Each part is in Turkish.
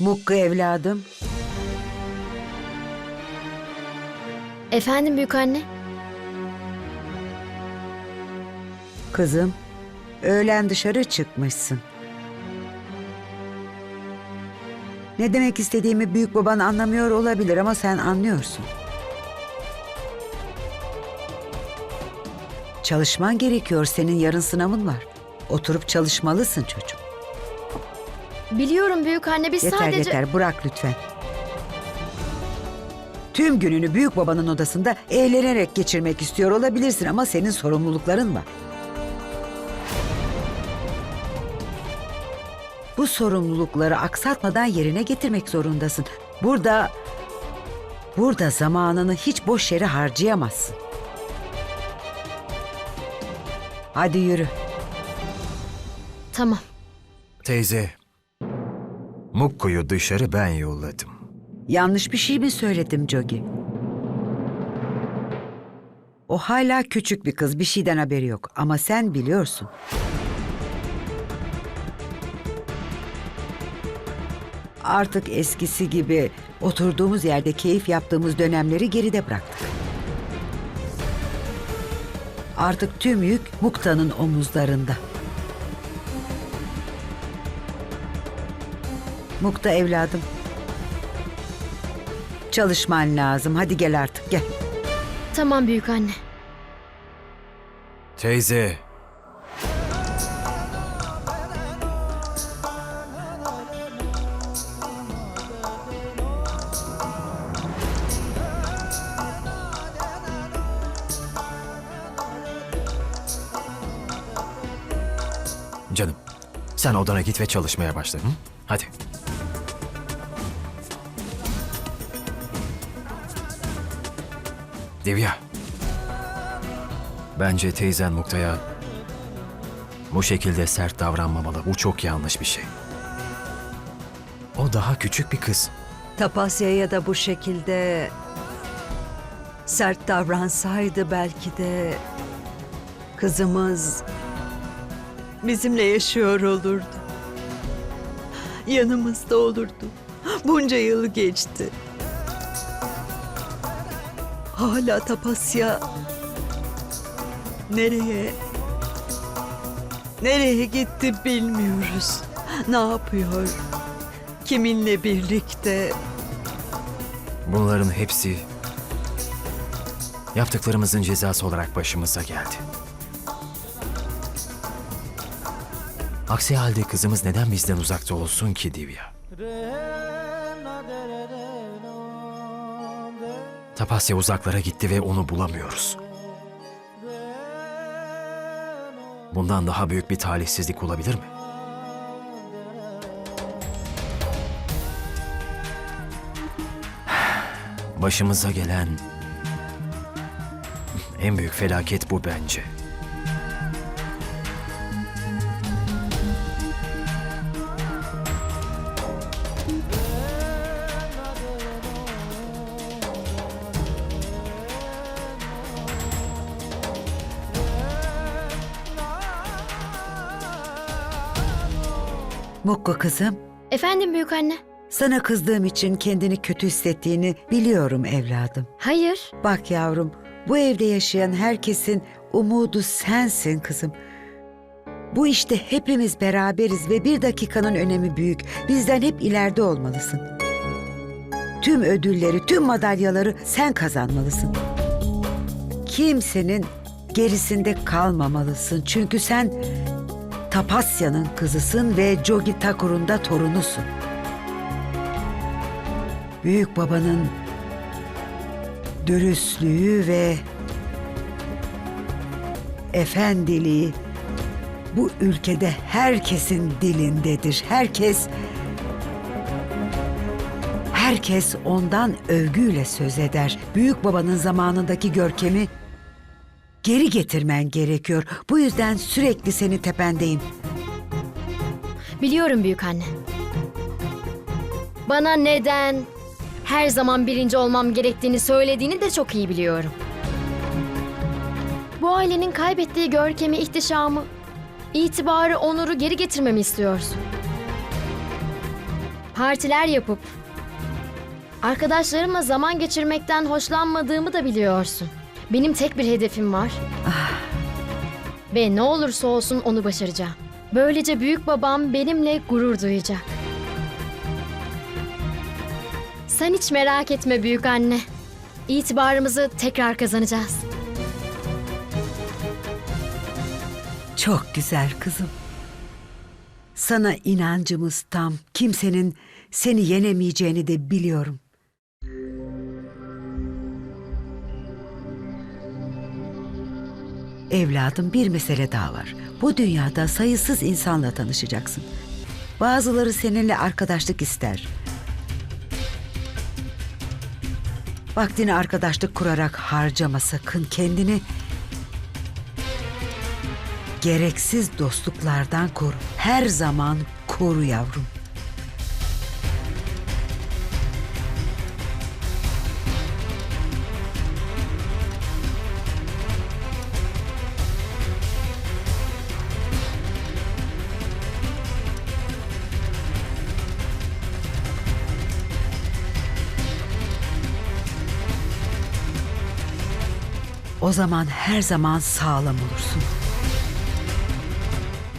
Mukku evladım. Efendim büyük anne? Kızım, öğlen dışarı çıkmışsın. Ne demek istediğimi büyük baban anlamıyor olabilir ama sen anlıyorsun. Çalışman gerekiyor. Senin yarın sınavın var. Oturup çalışmalısın çocuğum. Biliyorum büyük anne biz Yeter sadece... yeter bırak lütfen. Tüm gününü büyük babanın odasında eğlenerek geçirmek istiyor olabilirsin ama senin sorumlulukların var. Bu sorumlulukları aksatmadan yerine getirmek zorundasın. Burada burada zamanını hiç boş yere harcayamazsın. Hadi yürü. Tamam. Teyze, Mukku'yu dışarı ben yolladım. Yanlış bir şey mi söyledim Jogi? O hala küçük bir kız, bir şeyden haberi yok. Ama sen biliyorsun. Artık eskisi gibi oturduğumuz yerde keyif yaptığımız dönemleri geride bıraktık. Artık tüm yük Mukta'nın omuzlarında. Mukta evladım, Çalışman lazım. Hadi gel artık gel. Tamam büyük anne. Teyze, Canım, sen odana git ve çalışmaya başla. Hı? Hadi. Divya. Bence teyzen Mukta'ya bu şekilde sert davranmamalı. Bu çok yanlış bir şey. O daha küçük bir kız. Tapasya'ya da bu şekilde sert davransaydı belki de kızımız bizimle yaşıyor olurdu. Yanımızda olurdu. Bunca yıl geçti. Hala Tapasya nereye nereye gitti bilmiyoruz. Ne yapıyor? Kiminle birlikte? Bunların hepsi yaptıklarımızın cezası olarak başımıza geldi. Aksi halde kızımız neden bizden uzakta olsun ki Divya? Tapasya uzaklara gitti ve onu bulamıyoruz. Bundan daha büyük bir talihsizlik olabilir mi? Başımıza gelen en büyük felaket bu bence. Mukku kızım, Efendim büyük anne? sana kızdığım için kendini kötü hissettiğini biliyorum evladım. Hayır. Bak yavrum, bu evde yaşayan herkesin umudu sensin kızım. Bu işte hepimiz beraberiz ve bir dakikanın önemi büyük. Bizden hep ileride olmalısın. Tüm ödülleri, tüm madalyaları sen kazanmalısın. Kimsenin gerisinde kalmamalısın. Çünkü sen Tapasya'nın kızısın ve Jogi Thakur'un da torunusun. Büyük babanın dürüstlüğü ve efendiliği bu ülkede herkesin dilindedir. Herkes herkes ondan övgüyle söz eder. Büyük babanın zamanındaki görkemi geri getirmen gerekiyor. Bu yüzden sürekli seni tependeyim. Biliyorum büyük anne. Bana neden her zaman birinci olmam gerektiğini söylediğini de çok iyi biliyorum. Bu ailenin kaybettiği görkemi, ihtişamı, itibarı, onuru geri getirmemi istiyorsun. partiler yapıp arkadaşlarımla zaman geçirmekten hoşlanmadığımı da biliyorsun. Benim tek bir hedefim var. Ve ne olursa olsun onu başaracağım. Böylece büyük babam benimle gurur duyacak. Sen hiç merak etme büyük anne. İtibarımızı tekrar kazanacağız. Çok güzel kızım. Sana inancımız tam. Kimsenin seni yenemeyeceğini de biliyorum. Evladım bir mesele daha var. Bu dünyada sayısız insanla tanışacaksın. Bazıları seninle arkadaşlık ister. Vaktini arkadaşlık kurarak harcama sakın kendini Gereksiz dostluklardan koru. Her zaman koru yavrum. O zaman her zaman sağlam olursun.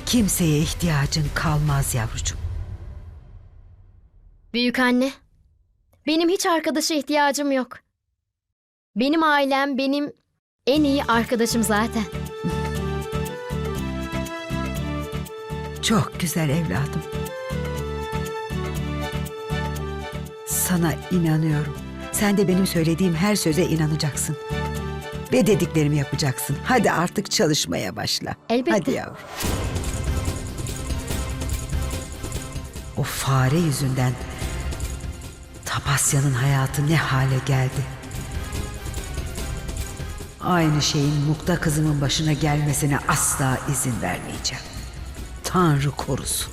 Kimseye ihtiyacın kalmaz yavrucuğum. Büyük anne, benim hiç arkadaşa ihtiyacım yok. Benim ailem benim en iyi arkadaşım zaten. Çok güzel evladım. Sana inanıyorum. Sen de benim söylediğim her söze inanacaksın. Ve dediklerimi yapacaksın. Hadi artık çalışmaya başla. Elbette. Hadi yavrum. O fare yüzünden Tapasya'nın hayatı ne hale geldi. Aynı şeyin Mukta kızımın başına gelmesine asla izin vermeyeceğim. Tanrı korusun.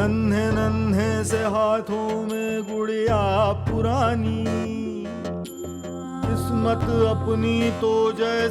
नन्हे नन्हे से हाथों में गुड़िया पुरानी किस्मत अपनी तो जैसे